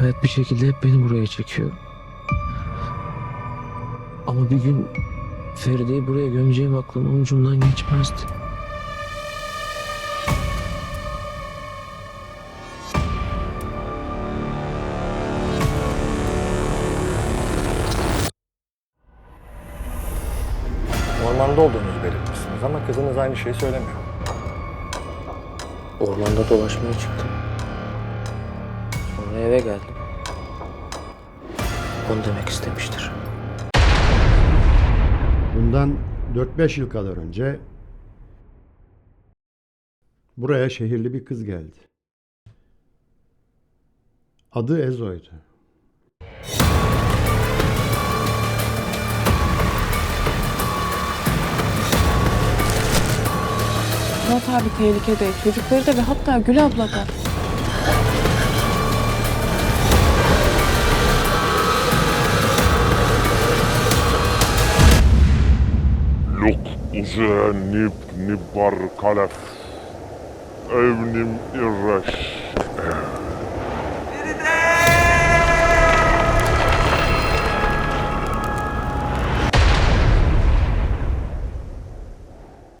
Hayat bir şekilde hep beni buraya çekiyor. Ama bir gün Feride'yi buraya gömeceğim aklımın ucundan geçmezdi. Ormanda olduğunuzu belirtmişsiniz ama kızınız aynı şeyi söylemiyor. Ormanda dolaşmaya çıktım. Sonra eve geldim. Onu demek istemiştir. Bundan 4-5 yıl kadar önce buraya şehirli bir kız geldi. Adı Ezo'ydu. Murat abi tehlikede. Çocukları da ve hatta Gül abla da. Luk useennib nibar kalef. Evnim irreş.